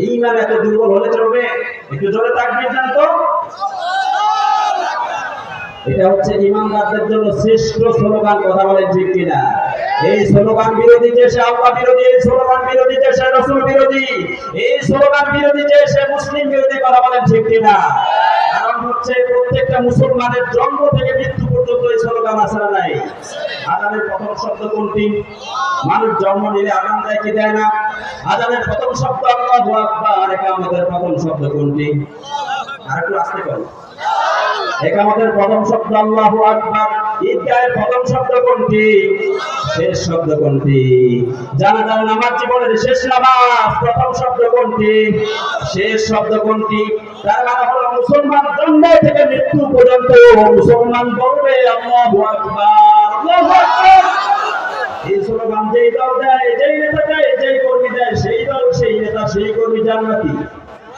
এই এত দুর্বল হলে চলবে? একটু জোরে এটা হচ্ছে ইমানদারদের জন্য শ্রেষ্ঠ স্লোগান, কথা ঠিক কিনা? এই স্লোগান বিরোধী সে আল্লাহ বিরোধী, এই স্লোগান বিরোধী রসুল বিরোধী, এই স্লোগান বিরোধী মুসলিম বিরোধী, কথা বলেন ঠিক কিনা? কারণ হচ্ছে প্রত্যেকটা মুসলমানের জন্ম থেকে মৃত্যু পর্যন্ত প্রথম শব্দ কোনটি মানুষ জন্ম নিলে আজান দেয় না আজানের প্রথম শব্দ আল্লাহু আকবার একামতের প্রথম শব্দ কোনটি আর একটু আসতে পারো একামতের প্রথম শব্দ আল্লাহু আকবার ঈদগাহের প্রথম শব্দ কোনটি? শেষ শব্দ কোনটি? জানাজার নামাজ জীবনের শেষ নামাজ, প্রথম শব্দ কোনটি? শেষ শব্দ কোনটি? তার মানে হলো মুসলমান জন্ম থেকে মৃত্যু পর্যন্ত মুসলমান বলবে, আল্লাহু আকবার আল্লাহু আকবার। এই স্লোগান যেই দল দেয়, যেই নেতা দেয়, যেই কর্মী দেয়, সেই দল, সেই নেতা, সেই কর্মী জান্নাতি।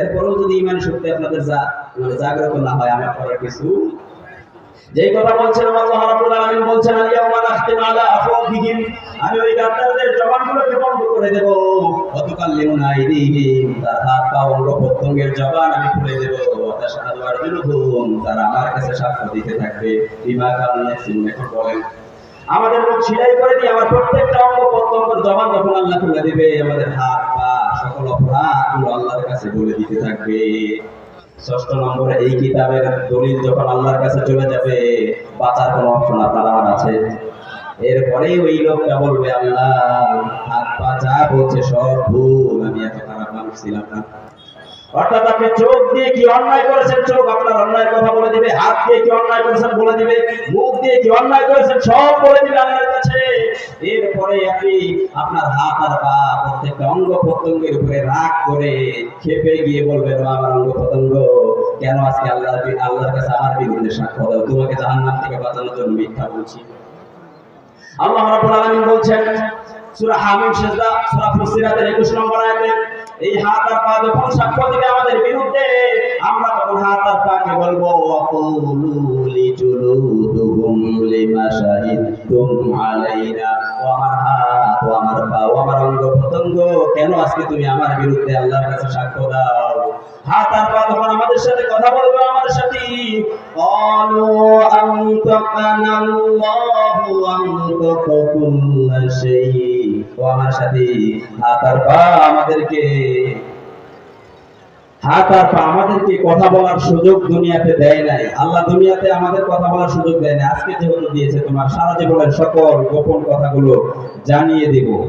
এরপরেও যদি ইমান শক্তি আপনাদের যা মানে জাগ্রত না হয়, আমার করার কিছু যেই কথা বলছেন আল্লাহ রাব্বুল আলামিন বলছেন আমি ওই গাদ্দারদের জবানগুলোকে বন্ধ করে দেব। অতুকাল্লিমুনা আইদিহিম, তার হাত পা অঙ্গ প্রত্যঙ্গের জবান আমি খুলে দেব। ওয়াতাশহাদু আরজুলুহুম তারা আমার কাছে সাক্ষ্য দিতে থাকবে। বিমা এখন বলেন, আমাদের মুখ সিলাই করে দিয়ে আমার প্রত্যেকটা অঙ্গ প্রত্যঙ্গের জবান যখন আল্লাহ খুলে দিবে। আমাদের হাত সকল অপরাধগুলো আল্লাহর কাছে বলে দিতে থাকবে। ষষ্ঠ নম্বরে এই কিতাবের দলিল যখন আল্লাহর কাছে চলে যাবে, বাঁচার কোনো অপশন আপনার আমার আছে? ওই লোকটা বলবে, আল্লাহ বলছে সব ভুল, আমি এত খারাপ মানুষ ছিলাম না। অর্থাৎ আপনি চোখ দিয়ে কি অন্যায় করেছেন? চোখ আপনার অন্যায় কথা বলে দিবে, হাত দিয়ে কি অন্যায় করেছেন বলে দিবে, মুখ দিয়ে কি অন্যায় করেছেন সব বলে দিবে আল্লাহর কাছে। এরপরে আপনি আপনার হাত আর পা প্রত্যেকটা অঙ্গ প্রত্যঙ্গের উপরে রাগ করে খেপে গিয়ে বলবেন আমার অঙ্গ প্রত্যঙ্গ, কেন আজকে আল্লাহর বি- আল্লাহর কাছে আমার বিরুদ্ধে সাক্ষ্য দাও? তোমাকে জাহান্নাম থেকে বাঁচানোর জন্য মিথ্যা বলছি। আল্লাহ রাব্বুল আলামিন বলছেন, সূরা হামিম সিজদা, সূরা ফুসিলাতের 21 নম্বর আয়াতে, এই হাত আর পা যখন সাক্ষ্য দিবে আমাদের বিরুদ্ধে। আমরা তখন হাত আর পাকে বলব, ওয়াকুলু লিজুলুদুহুম লিমা শাহিদতুম আলাইনা ও আমার কেন আজকে তুমি আমার বিরুদ্ধে আল্লাহর কাছে সাক্ষ্য দাও? তখন আমাদের সাথে কথা বলবে আমাদের সাথে। ও আমার সাথে। আমাদেরকে। আমাদেরকে কথা বলার সুযোগ দুনিয়াতে দেয় নাই। আল্লাহ দুনিয়াতে আমাদের কথা বলার সুযোগ দেয় না আজকে যেহেতু দিয়েছে তোমার, সারা জীবনের সকল গোপন কথাগুলো জানিয়ে দেবো।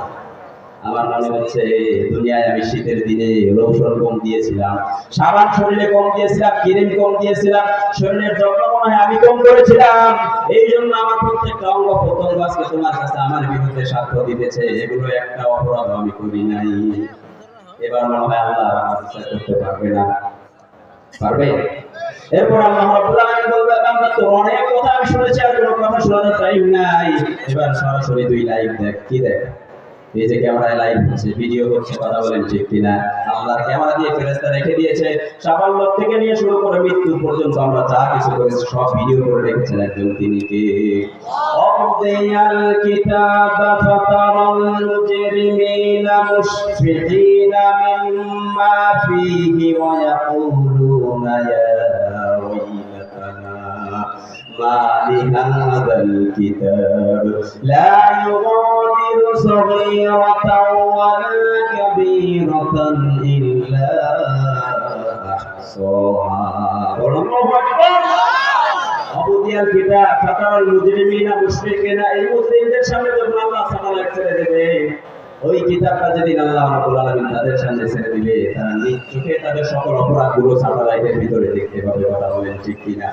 আমার মনে হচ্ছে দুনিয়ায় আমি শীতের দিনে লোশন কম দিয়েছিলাম। সাবান শরীরে কম দিয়েছিলাম, ক্রিম কম দিয়েছিলাম, শরীরের যত্ন মনে হয় আমি কম করেছিলাম। এই জন্য আমার প্রত্যেকটা অঙ্গ প্রত্যঙ্গ আজকে তোমার কাছে আমার বিরুদ্ধে সাক্ষ্য দিতেছে। এগুলো একটা অপরাধ আমি করি নাই। এবার মনে হয় আল্লাহ আমার বিচার করতে পারবে না। পারবে? এরপর আল্লাহ রাব্বুল আলামিন বলবে, বান্দা তো অনেক কথা আমি শুনেছি আর কোনো কথা শোনার টাইম নাই। এবার সরাসরি দুই লাইভ দেখ, কি দেখ? এই যে ক্যামেরায় লাইভ হচ্ছে ভিডিও হচ্ছে কথা বলেন ঠিক কিনা। আল্লাহর ক্যামেরা দিয়ে ফেরেস্তা রেখে দিয়েছে। সাফল্য থেকে নিয়ে শুরু করে মৃত্যু পর্যন্ত আমরা যা কিছু করেছি, সব ভিডিও করে রেখেছেন একজন তিনি কে? মুজরিমিনা মুশফিকিনা মিম্মা ফীহি ওয়া ইয়াকুলুনা ইয়া لهذا الكتاب لا يغادر صغيرة ولا كبيرة إلا আহসাহা বলুন আল্লাহু আকবার অবুদিয়াল কিতাব ফাতারাল মুজরিমিনা মুশরিকিনা এই মুসলিমদের সামনে যখন আল্লাহ সালাত ছেড়ে দেবে ওই কিতাবটা যেদিন আল্লাহ রাব্বুল আলামিন তাদের সামনে ছেড়ে দিবে, তারা নিজ তাদের সকল অপরাধগুলো স্যাটেলাইটের ভিতরে দেখতে পাবে, কথা বলেন ঠিক কিনা?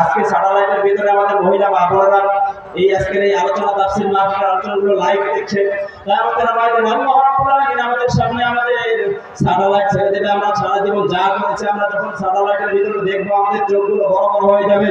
আজকে স্যাটেলাইটের ভিতরে আমাদের মহিলা মা বোনেরা এই আজকের এই আলোচনা তাফসীর মাহফিল আলোচনাগুলো লাইভ তাই আমাদের আমাদের আল্লাহ রাব্বুল আলামিন আমাদের সামনে আমাদের স্যাটেলাইট ছেড়ে দেবে, আমরা সারা জীবন যা করেছি আমরা যখন স্যাটেলাইটের ভিতরে দেখব, আমাদের চোখগুলো বড় বড় হয়ে যাবে।